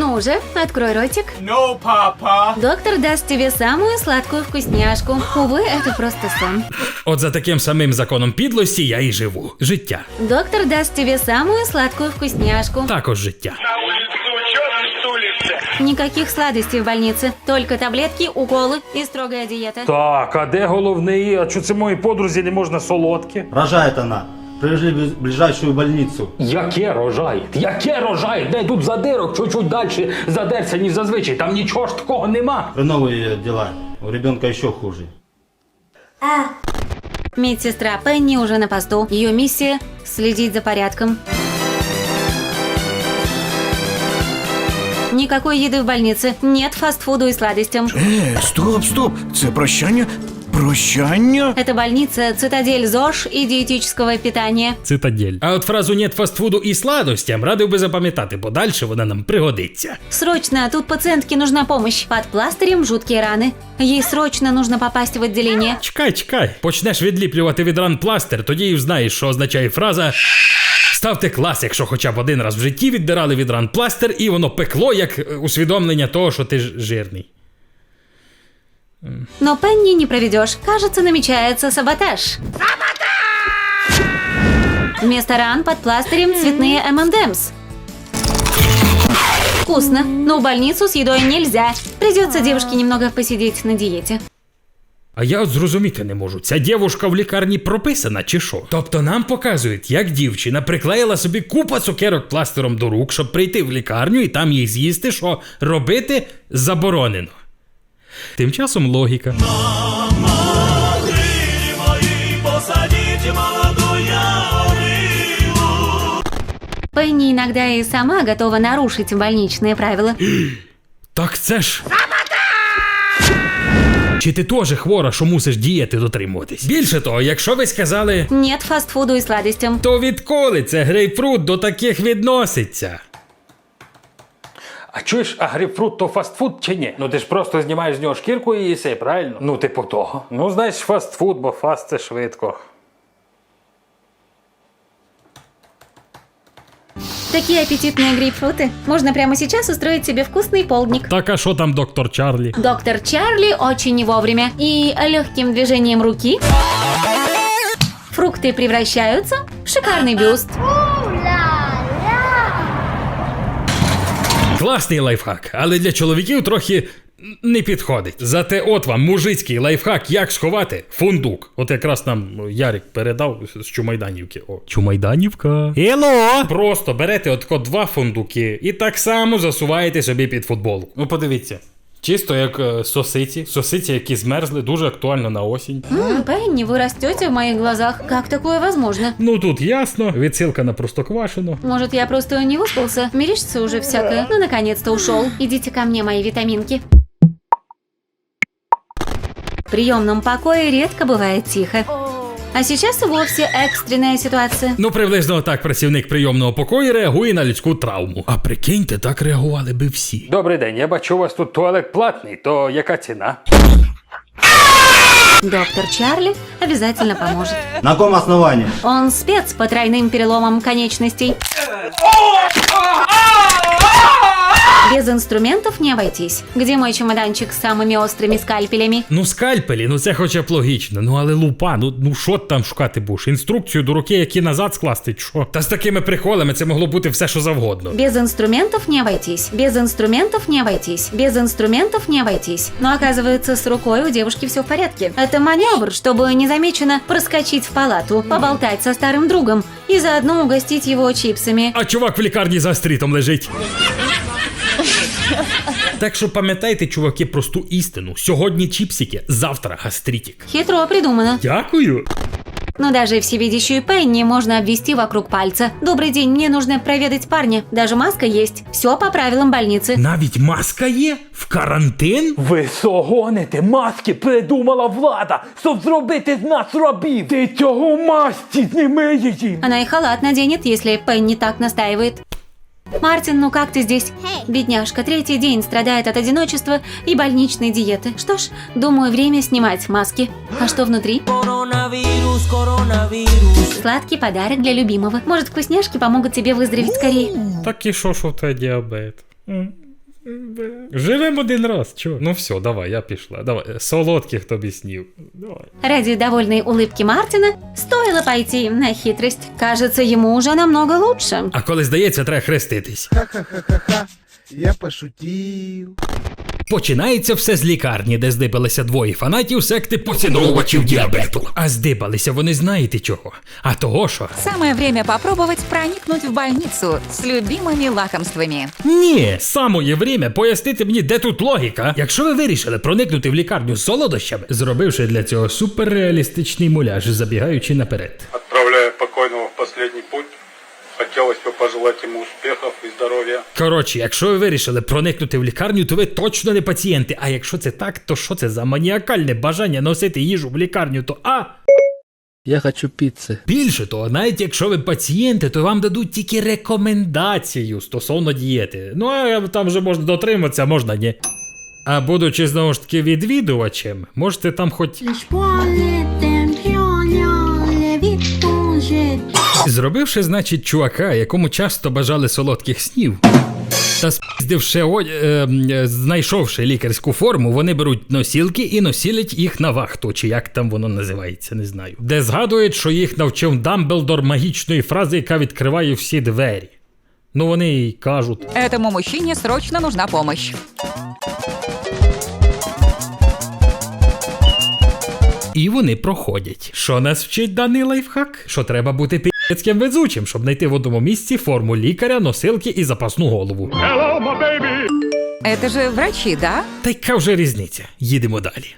Ну уже, открой ротик. No, Papa. Доктор даст тебе самую сладкую вкусняшку. Увы, это просто сон. От за таким самим законом підлості я і живу. Життя. Доктор даст тебе самую сладкую вкусняшку. Також життя. На улицу, чё ты стулишься? Никаких сладостей в больнице, только таблетки, уколы и строгая диета. Так, а де головний? А що це моїй подрузі не можна солодке? Рожает она. Привезли в ближайшую больницу. Яке рожає? Яке рожає? Де тут задирок чуть-чуть далі задерся, ніж зазвичай. Там нічого ж такого нема. Хреновые дела. У ребенка еще хуже. Медсестра Пенни уже на посту. Ее миссия – следить за порядком. Никакой еды в больнице, нет фастфуду и сладостям. Е, стоп, стоп! Це прощання? Прощання? Это больница, цитадель ЗОЖ и диетического питания. Цитадель. А от фразу «нет фастфуду і сладостям радив би запам'ятати, бо далі вона нам пригодиться. Срочно, тут пациентке нужна помощь. Под пластырем жуткие раны. Ей срочно нужно попасть в отделение. Чекай, чекай. Почнеш відліплювати від ран пластир, тоді і знаєш, що означає фраза. Ставте клас, якщо хоча б один раз в житті віддирали від ран пластир, і воно пекло як е, усвідомлення того, що ти ж жирний. Но Пенни не проведешь. Кажется, намечается саботаж. Вместо ран под пластырем цветные M&M's. Вкусно, но в больницу с едой нельзя. Придется девушке немного посидеть на диете. А я от зрозуміти не можу, ця дівушка в лікарні прописана чи що? Тобто нам показують, як дівчина приклеїла собі купа цукерок пластиром до рук, щоб прийти в лікарню і там їх з'їсти, що робити заборонено. Тим часом логіка. Пенни иногда и сама готова нарушить больничные правила. Так це ж. Чи ти теж хвора, що мусиш дієти дотримуватись? Більше того, якщо ви сказали, Нет фастфуду и сладостям. то відколи це грейпфрут до таких відноситься? А чуєш, а грейпфрут то фастфуд чи ні? Ну ти ж просто знімаєш з нього шкірку і їси, правильно? Ну, типу того. Ну, знаєш, фастфуд, бо фаст це швидко. Такие аппетитные грейпфруты. Можно прямо сейчас устроить себе вкусный полдник. Так а що там доктор Чарлі? Доктор Чарли очень не вовремя. И легким движением руки фрукты превращаются в шикарный бюст. Класний лайфхак, але для чоловіків трохи не підходить. Зате от вам мужицький лайфхак, як сховати фундук. От якраз нам Ярик передав з Чумайданівки. О, Чумайданівка. Ело! Просто берете отко два фундуки і так само засуваєте собі під футболку. Ну подивіться. Чисто як е, сосиці, сосиці, які змерзли, дуже актуально на осінь. М, Пенни, вы растете в моих глазах. Как такое возможно? Ну тут ясно, відсилка на простоквашину. Может, я просто не выспался? Мерещится уже всякое. Ну, наконец-то ушел. Идите ко мне, мои витаминки. В приемном покое редко бывает тихо. А сейчас и вовсе экстренная ситуация. Ну, приблизно так працівник прийомного покою реагує на людську травму. А прикиньте, так реагували би всі. Добрий день, я бачу, у вас тут туалет платний, то яка ціна? Доктор Чарли обязательно поможет. На каком основании? Он спец по тройным переломам конечностей. Без инструментов не обойтись. Где мой чемоданчик с самыми острыми скальпелями? Ну, скальпелі, ну це хоча б логічно. Ну але лупа, ну ну що ти там шукати будеш? Інструкцію до руки, які назад скласти, чи що? Та з такими приколами це могло бути все, що завгодно. Без инструментов не обойтись. Без инструментов не обойтись. Без инструментов не обойтись. Но оказывается, с рукой у девушки все в порядке. Это маневр, чтобы незамеченно проскочить в палату, поболтать со старым другом и заодно угостить его чипсами. А чувак в лікарні за стрітом лежить. Так що пам'ятайте, чуваки, просту істину. Сьогодні чіпсики, завтра гастрітік. Хитро придумано. Дякую. Но даже всевидящую Пенни можно обвести вокруг пальца. Добрый день, мне нужно проведать парня. Даже маска есть. Все по правилам больницы. Навіть маска є в карантин. Ви согоните, маски придумала влада, щоб зробити з нас рабів. Ти цього масті зніми її. Она и халат наденет, если Пенни так настаивает. Мартин, ну как ты здесь? Бедняжка, третий день страдает от одиночества и больничной диеты. Что ж, думаю, время снимать маски. А что внутри? Коронавирус, коронавирус. Сладкий подарок для любимого. Может, вкусняшки помогут тебе выздороветь скорее. Так і що, що в тебе Живемо один раз, чо? Ну все, давай, я пішла. Давай, солодких тобі снів. Давай. Ради довольной улыбки Мартина стоило пойти на хитрость. Кажется, ему уже намного лучше. А коли здається, треба хреститись. Ха ха ха, Я пошутил. Починається все з лікарні, де здибалися двоє фанатів секти поціновувачів діабету. А здибалися вони знаєте чого? А того що? Самое время попробовать проникнуть в больницу с любимыми лакомствами. Ні, самоє время пояснити мені, де тут логіка. Якщо ви вирішили проникнути в лікарню з солодощами, зробивши для цього суперреалістичний муляж, забігаючи наперед. Отправляя покойного в последний путь, хотелось бы пожелать ему успехов и здоровья. Коротше, якщо ви вирішили проникнути в лікарню, то ви точно не пацієнти. А якщо це так, то що це за маніакальне бажання носити їжу в лікарню, то а. Я хочу пиццы. Більше того, навіть якщо ви пацієнти, то вам дадуть тільки рекомендацію стосовно дієти. Ну а там вже можна дотриматися, можна ні. А будучи знову ж таки відвідувачем, можете там хоч Зробивши, значить, чувака, якому часто бажали солодких снів. Та спіздивши, о- е, е, знайшовши лікарську форму, вони беруть носілки і носілять їх на вахту, чи як там воно називається, не знаю. Де згадують, що їх навчив Дамблдор магічної фрази, яка відкриває всі двері. Ну вони й кажуть. Этому мужчине срочно нужна помощь. І вони проходять. Що нас вчить даний лайфхак? Що треба бути піцьким везучим, щоб знайти в одному місці форму лікаря, носилки і запасну голову. Это же врачи, да? Та яка вже різниця? Їдемо далі.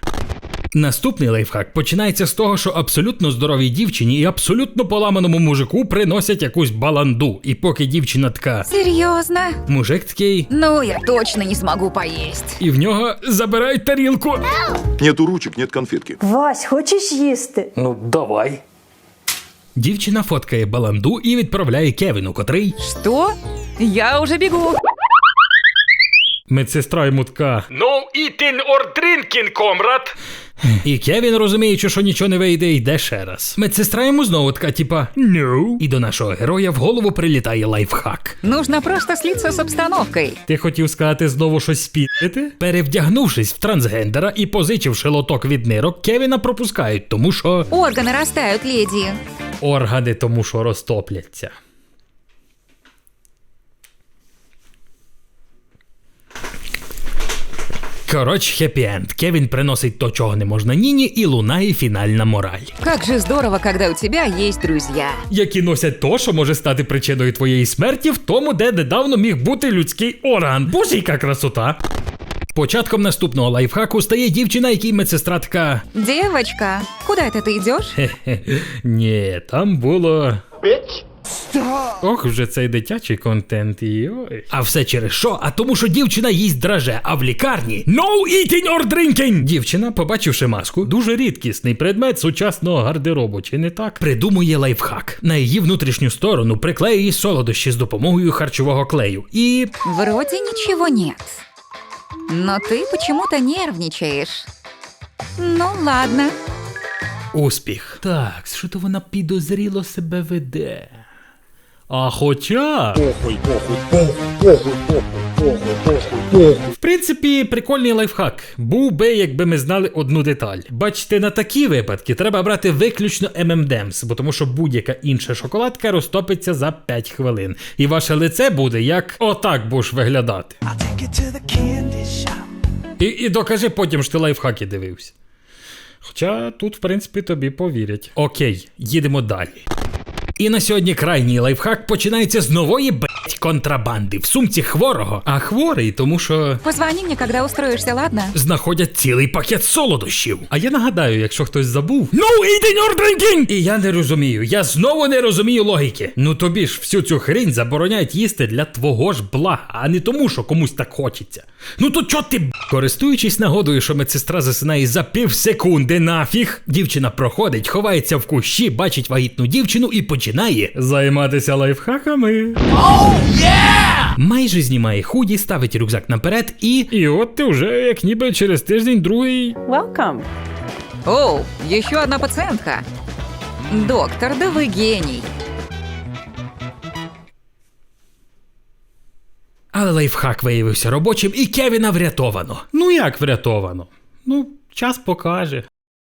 Наступний лайфхак починається з того, що абсолютно здоровій дівчині і абсолютно поламаному мужику приносять якусь баланду. І поки дівчина така, Серьезно? мужик такий, Ну, я точно не смогу поесть. і в нього забирають тарілку. Нету ручек, нет конфетки. Вась, хочеш їсти? Ну, давай. Дівчина фоткає баланду і відправляє Кевіну, котрий Что? Я уже бегу. медсестра йому така. No eating or drinking, комрад. І Кевін, розуміючи, що нічого не вийде, йде ще раз. Медсестра йому знову така, типа no. І до нашого героя в голову прилітає лайфхак. Нужно просто слиться с обстановкой. Ти хотів сказати знову щось спіти? Перевдягнувшись в трансгендера і позичивши лоток від нирок, Кевіна пропускають, тому що Органы растают, леди. Органи тому що розтопляться. Коротше, хеппі-енд. Кевін приносить то, чого не можна ніні, і лунає фінальна мораль. Как же здорово, когда у тебя есть друзья. Які носять то, що може стати причиною твоєї смерті в тому, де недавно міг бути людський орган. Боже, яка красота! Початком наступного лайфхаку стає дівчина, якій медсестра така. Девочка, куда это ты идешь? Хе-хе. Ні, там було. Ох, вже цей дитячий контент. Йой. А все через що? А тому, що дівчина їсть драже, а в лікарні no eating or drinking! Дівчина, побачивши маску, дуже рідкісний предмет сучасного гардеробу, чи не так? Придумує лайфхак. На її внутрішню сторону приклеює солодощі з допомогою харчового клею. І Вроде ничего нет. Но ты почему-то нервничаешь. Ну ладно. успіх. Так, що то вона підозріло себе веде. А хоча. В принципі, прикольний лайфхак. Був би, якби ми знали одну деталь. Бачите, на такі випадки треба брати виключно M&M's, бо тому що будь-яка інша шоколадка розтопиться за 5 хвилин. І ваше лице буде як отак будеш виглядати. І, і докажи потім, що ти лайфхаки дивився. Хоча тут, в принципі, тобі повірять. Окей, їдемо далі. І на сьогодні крайній лайфхак починається з нової блять контрабанди в сумці хворого. А хворий, тому що Позвони мне, когда устроишься, ладно? знаходять цілий пакет солодощів. А я нагадаю, якщо хтось забув. No eating or drinking! І я не розумію, я знову не розумію логіки. Ну тобі ж всю цю хрінь забороняють їсти для твого ж блага, а не тому, що комусь так хочеться. Ну то чо ти б***? Користуючись нагодою, що медсестра засинає за пів секунди нафіг, дівчина проходить, ховається в кущі, бачить вагітну дівчину і починає займатися лайфхаками. Майже знімає худі, ставить рюкзак наперед і. І от ти вже як ніби через тиждень другий. Welcome. Оу, еще одна пациентка. Доктор, да вы гений. Але лайфхак виявився робочим, і Кевіна врятовано. Ну як врятовано? Ну, час покаже.